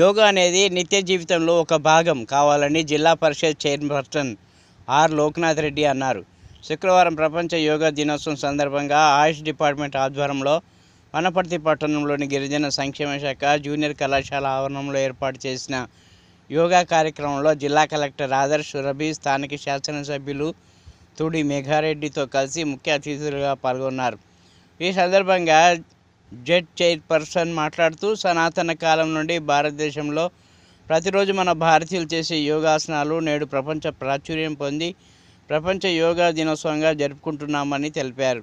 యోగా అనేది నిత్య జీవితంలో ఒక భాగం కావాలని జిల్లా పరిషత్ చైర్పర్సన్ ఆర్ లోక్నాథ్ రెడ్డి అన్నారు. శుక్రవారం ప్రపంచ యోగా దినోత్సవం సందర్భంగా ఆయుష్ డిపార్ట్మెంట్ ఆధ్వర్యంలో వనపర్తి పట్టణంలోని గిరిజన సంక్షేమ శాఖ జూనియర్ కళాశాల ఆవరణంలో ఏర్పాటు చేసిన యోగా కార్యక్రమంలో జిల్లా కలెక్టర్ ఆదర్శ్ సురభి స్థానిక శాసనసభ్యులు తుడి మేఘారెడ్డితో కలిసి ముఖ్య అతిథులుగా పాల్గొన్నారు. ఈ సందర్భంగా జెడ్ చైర్పర్సన్ మాట్లాడుతూ సనాతన కాలం నుండి భారతదేశంలో ప్రతిరోజు మన భారతీయులు చేసే యోగాసనాలు నేడు ప్రపంచ ప్రాచుర్యం పొంది ప్రపంచ యోగా దినోత్సవంగా జరుపుకుంటున్నామని తెలిపారు.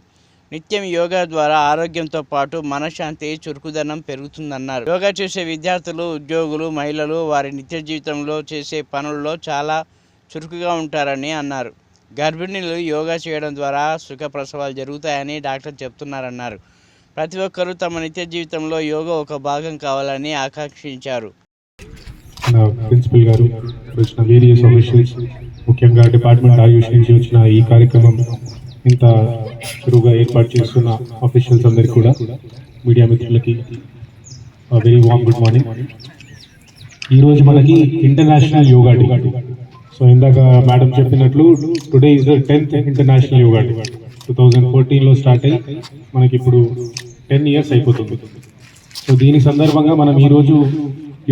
నిత్యం యోగా ద్వారా ఆరోగ్యంతో పాటు మనశ్శాంతి చురుకుదనం పెరుగుతుందన్నారు. యోగా చేసే విద్యార్థులు ఉద్యోగులు మహిళలు వారి నిత్య జీవితంలో చేసే పనుల్లో చాలా చురుకుగా ఉంటారని అన్నారు. గర్భిణీలు యోగా చేయడం ద్వారా సుఖ ప్రసవాలు జరుగుతాయని డాక్టర్ చెప్తున్నారన్నారు. ప్రతి ఒక్కరూ తమ నిత్య జీవితంలో యోగా ఒక భాగం కావాలని ఆకాంక్షించారు. ప్రిన్సిపల్ గారు వచ్చిన వేరియస్ ఆఫీషియల్స్ ముఖ్యంగా డిపార్ట్మెంట్ ఆయుష్ నుంచి వచ్చిన ఈ కార్యక్రమం ఇంత చురువుగా ఏర్పాటు చేస్తున్న ఆఫీషియల్స్ అందరికీ కూడా మీడియా మిత్రులకి వెరీ వామ్ గుడ్ మార్నింగ్ ఈరోజు మనకి ఇంటర్నేషనల్ యోగా డే సో ఇందాక మేడం చెప్పినట్లు today is the tenth international yoga day two thousand ఫోర్టీన్లో స్టార్ట్ అయ్యి మనకి ఇప్పుడు టెన్ ఇయర్స్ అయిపోతుంది. సో దీని సందర్భంగా మనం ఈరోజు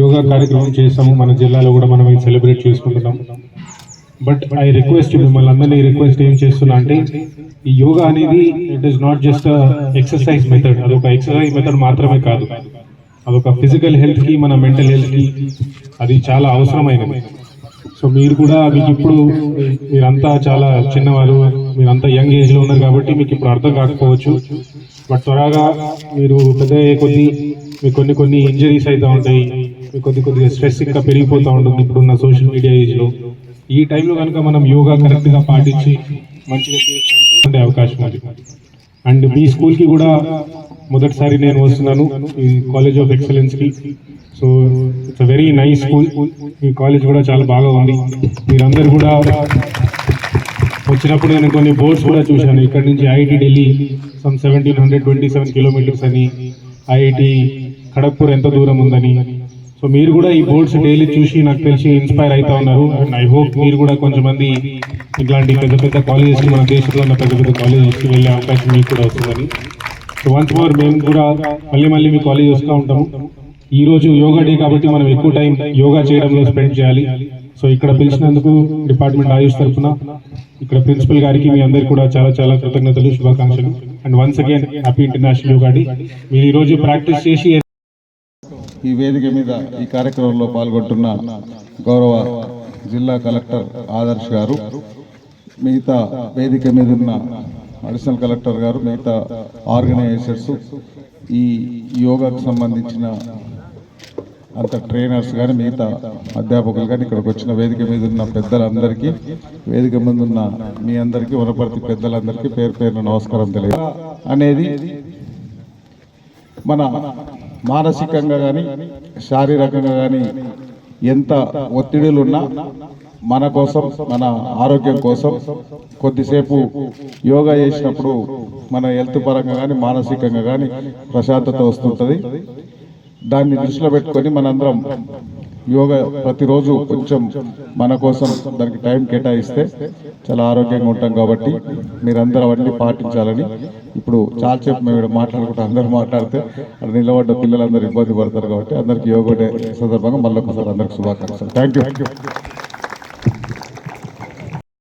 యోగా కార్యక్రమం చేస్తాము. మన జిల్లాలో కూడా మనం సెలబ్రేట్ చేసుకుంటున్నాం. బట్ ఐ రిక్వెస్ట్ మిమ్మల్ని అందరినీ రిక్వెస్ట్ ఏం చేస్తున్నా అంటే ఈ యోగా అనేది it is not just exercise method అదొక ఎక్సర్సైజ్ మెథడ్ మాత్రమే కాదు. అదొక ఫిజికల్ హెల్త్కి మన మెంటల్ హెల్త్కి అది చాలా అవసరమైనది. సో మీరు కూడా మీకు ఇప్పుడు మీరంతా చాలా చిన్నవారు మీరంతా యంగ్ ఏజ్లో ఉన్నారు కాబట్టి మీకు ఇప్పుడు అర్థం కాకపోవచ్చు. బట్ త్వరగా మీరు పెద్ద కొద్ది మీకు కొన్ని కొన్ని ఇంజరీస్ అవుతూ ఉంటాయి. మీకు కొద్ది కొద్దిగా స్ట్రెస్ ఇంకా పెరిగిపోతూ ఉంటుంది ఇప్పుడున్న సోషల్ మీడియా ఏజ్లో ఈ టైంలో కనుక మనం యోగా కరెక్ట్గా పాటించి మంచిగా ఉండే అవకాశం అది. అండ్ మీ స్కూల్కి కూడా మొదటిసారి నేను వస్తున్నాను ఈ college of ఎక్సలెన్స్కి so it's very nice school ఈ కాలేజ్ కూడా చాలా బాగా ఉంది. మీరందరూ కూడా వచ్చినప్పుడు నేను కొన్ని బోర్డ్స్ కూడా చూశాను. ఇక్కడ నుంచి IIT Delhi some seventeen hundred twenty seven kilometres అని. ఐఐటి ఖడగ్పూర్ ఎంత దూరం ఉందని. సో మీరు కూడా ఈ బోర్డ్స్ డైలీ చూసి నాకు తెలిసి ఇన్స్పైర్ అవుతా ఉన్నారు. అండ్ ఐ హోప్ మీరు కూడా కొంతమంది ఇట్లాంటి పెద్ద పెద్ద కాలేజెస్ మన దేశంలో ఉన్న పెద్ద పెద్ద కాలేజెస్కి వెళ్ళే అవకాశం మీకు కూడా వస్తుందని. సో వన్స్ మోర్ మేము కూడా మళ్ళీ మళ్ళీ మీ కాలేజ్ వస్తూ ఉంటాము. ఈరోజు యోగా డే కాబట్టి మనం ఎక్కువ టైం యోగా చేయడంలో స్పెండ్ చేయాలి. సో ఇక్కడ పిలిచినందుకు డిపార్ట్మెంట్ ఆయుష్ తరఫున ఇక్కడ ప్రిన్సిపల్ గారికి మీ అందరికి కూడా చాలా చాలా కృతజ్ఞతలు శుభాకాంక్షలు. And once again happy international yoga day మీరు ఈ రోజు ప్రాక్టీస్ చేసి ఈ వేదిక మీద ఈ కార్యక్రమంలో పాల్గొంటున్న గౌరవ జిల్లా కలెక్టర్ ఆదర్శ్ గారు మిగతా వేదిక మీద ఉన్న అడిషనల్ కలెక్టర్ గారు మిగతా ఆర్గనైజర్స్ ఈ యోగాకు సంబంధించిన అంత ట్రైనర్స్ కానీ మిగతా అధ్యాపకులు కానీ ఇక్కడికి వచ్చిన వేదిక మీద ఉన్న పెద్దలందరికీ వేదిక మీద ఉన్న మీ అందరికీ వనపర్తి పెద్దలందరికీ పేరు పేరున నమస్కారం తెలియదు. అనేది మన మానసికంగా కానీ శారీరకంగా కానీ ఎంత ఒత్తిడిలున్నా మన కోసం మన ఆరోగ్యం కోసం కొద్దిసేపు యోగా చేసినప్పుడు మన హెల్త్ పరంగా కానీ మానసికంగా కానీ ప్రశాంతత వస్తుంటుంది. దాన్ని దృష్టిలో పెట్టుకొని మనందరం యోగా ప్రతిరోజు కొంచెం మన కోసం దానికి టైం కేటాయిస్తే చాలా ఆరోగ్యంగా ఉంటాం కాబట్టి మీరందరూ అవన్నీ పాటించాలని. ఇప్పుడు చాలా చెప్పు మేము ఇక్కడ మాట్లాడుకుంటూ అందరూ మాట్లాడితే అక్కడ నిలబడ్డ పిల్లలందరూ ఇబ్బంది పడతారు కాబట్టి అందరికీ యోగా డే సందర్భంగా మళ్ళీ ఒకసారి అందరికి శుభాకాంక్షలు. Thank you